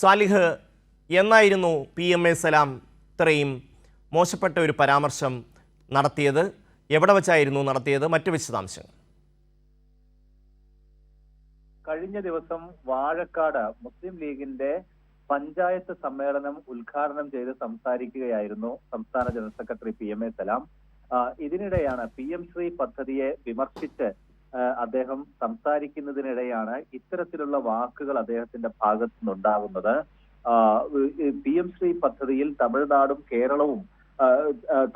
Salih എന്നായിരുന്നു P M A സലാം ഇത്രയും മോശപ്പെട്ട ഒരു പരാമർശം നടത്തിയത്? എവിടെ വെച്ചായിരുന്നു നടത്തിയത്? മറ്റു വിശദാംശങ്ങൾ. കഴിഞ്ഞ ദിവസം വാഴക്കാട് മുസ്ലിം ലീഗിന്റെ പഞ്ചായത്ത് സമ്മേളനം ഉദ്ഘാടനം ചെയ്ത് സംസാരിക്കുകയായിരുന്നു സംസ്ഥാന general secretary P M A Salam. ഇതിനിടെയാണ് പി എം ശ്രീ പദ്ധതിയെ വിമർശിച്ച് അദ്ദേഹം സംസാരിക്കുന്നതിനിടെയാണ് ഇത്തരത്തിലുള്ള വാക്കുകൾ അദ്ദേഹത്തിന്റെ ഭാഗത്തു നിന്നുണ്ടാകുന്നത്. പി എം ശ്രീ പദ്ധതിയിൽ തമിഴ്നാടും കേരളവും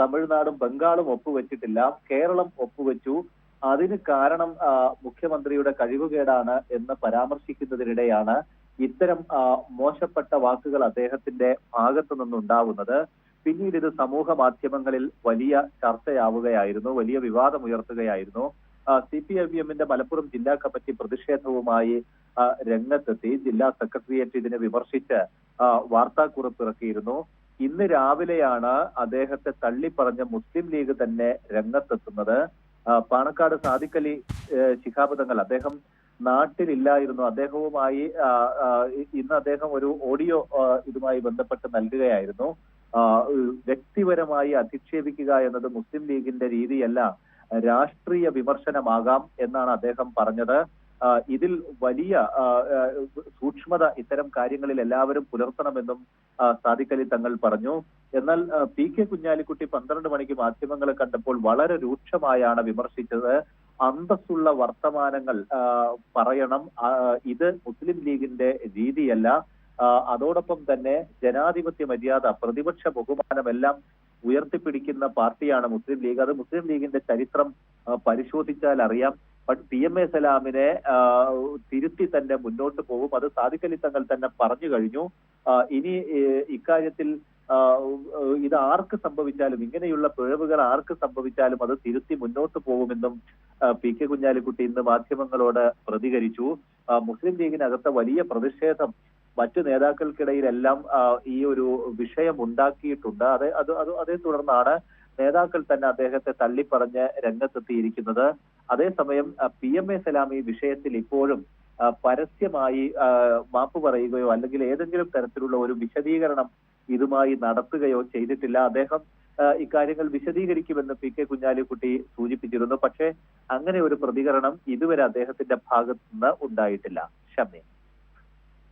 തമിഴ്നാടും ബംഗാളും ഒപ്പുവെച്ചിട്ടില്ല. കേരളം ഒപ്പുവെച്ചു. അതിന് കാരണം മുഖ്യമന്ത്രിയുടെ കഴിവുകേടാണ് എന്ന് പരാമർശിക്കുന്നതിനിടെയാണ് ഇത്തരം മോശപ്പെട്ട വാക്കുകൾ അദ്ദേഹത്തിന്റെ ഭാഗത്തു നിന്നുണ്ടാവുന്നത് പിന്നീട് ഇത് സമൂഹ മാധ്യമങ്ങളിൽ വലിയ ചർച്ചയാവുകയായിരുന്നു വലിയ വിവാദം ഉയർത്തുകയായിരുന്നു സി പി ഐ എമ്മിന്റെ മലപ്പുറം ജില്ലാ കമ്മിറ്റി പ്രതിഷേധവുമായി രംഗത്തെത്തി. ജില്ലാ സെക്രട്ടേറിയറ്റ് ഇതിനെ വിമർശിച്ച് വാർത്താക്കുറിപ്പ് ഇറക്കിയിരുന്നു ഇന്ന് രാവിലെയാണ് അദ്ദേഹത്തെ തള്ളിപ്പറഞ്ഞ മുസ്ലിം ലീഗ് തന്നെ രംഗത്തെത്തുന്നത്. പാണക്കാട് സാദിഖലി ശിഹാബ് തങ്ങൾ അദ്ദേഹം നാട്ടിലില്ലായിരുന്നു. അദ്ദേഹവുമായി ഇന്ന് അദ്ദേഹം ഒരു ഓഡിയോ ഇതുമായി ബന്ധപ്പെട്ട് നൽകുകയായിരുന്നു. വ്യക്തിപരമായി അധിക്ഷേപിക്കുക എന്നത് മുസ്ലിം ലീഗിന്റെ രീതിയല്ല. രാഷ്ട്രീയ വിമർശനമാകാം എന്നാണ് അദ്ദേഹം പറഞ്ഞത്. ഇതിൽ വലിയ സൂക്ഷ്മത ഇത്തരം കാര്യങ്ങളിൽ എല്ലാവരും പുലർത്തണമെന്നും സാദിക്കലി സാദിഖ് തങ്ങൾ പറഞ്ഞു. എന്നാൽ പി കെ കുഞ്ഞാലിക്കുട്ടി പന്ത്രണ്ട് മണിക്ക് മാധ്യമങ്ങളെ കണ്ടപ്പോൾ വളരെ രൂക്ഷമായാണ് വിമർശിച്ചത്. അന്തസ്സുള്ള വർത്തമാനങ്ങൾ പറയണം. ഇത് മുസ്ലിം ലീഗിന്റെ രീതിയല്ല. അതോടൊപ്പം തന്നെ ജനാധിപത്യ മര്യാദ പ്രതിപക്ഷ ബഹുമാനമെല്ലാം ഉയർത്തിപ്പിടിക്കുന്ന പാർട്ടിയാണ് മുസ്ലിം ലീഗ്. അത് മുസ്ലിം ലീഗിന്റെ ചരിത്രം പരിശോധിച്ചാൽ അറിയാം. പ- എം എ സലാമിനെ തിരുത്തി തന്നെ മുന്നോട്ട് പോകും. അത് സാദിഖലി തങ്ങൾ തന്നെ പറഞ്ഞു കഴിഞ്ഞു. ഇനി ഇക്കാര്യത്തിൽ ഇത് ആർക്ക് സംഭവിച്ചാലും ഇങ്ങനെയുള്ള പിഴവുകൾ ആർക്ക് സംഭവിച്ചാലും അത് തിരുത്തി മുന്നോട്ട് പോകുമെന്നും പി കെ കുഞ്ഞാലിക്കുട്ടി ഇന്ന് മാധ്യമങ്ങളോട് പ്രതികരിച്ചു. മുസ്ലിം ലീഗിനകത്ത് വലിയ പ്രതിഷേധം മറ്റു നേതാക്കൾക്കിടയിലെല്ലാം ഈ ഒരു വിഷയം ഉണ്ടാക്കിയിട്ടുണ്ട്. അത് അത് അത് അതേ തുടർന്നാണ് നേതാക്കൾ തന്നെ അദ്ദേഹത്തെ തള്ളിപ്പറഞ്ഞ് രംഗത്തെത്തിയിരിക്കുന്നത്. അതേസമയം പി എം എ സലാം ഈ വിഷയത്തിൽ ഇപ്പോഴും പരസ്യമായി മാപ്പ് പറയുകയോ അല്ലെങ്കിൽ ഏതെങ്കിലും തരത്തിലുള്ള ഒരു വിശദീകരണം ഇതുമായി നടത്തുകയോ ചെയ്തിട്ടില്ല. അദ്ദേഹം ഇക്കാര്യങ്ങൾ വിശദീകരിക്കുമെന്ന് പി കെ കുഞ്ഞാലിക്കുട്ടി സൂചിപ്പിച്ചിരുന്നു. പക്ഷേ അങ്ങനെ ഒരു പ്രതികരണം ഇതുവരെ അദ്ദേഹത്തിന്റെ ഭാഗത്തുനിന്ന് ഉണ്ടായിട്ടില്ല. ഷമീൻ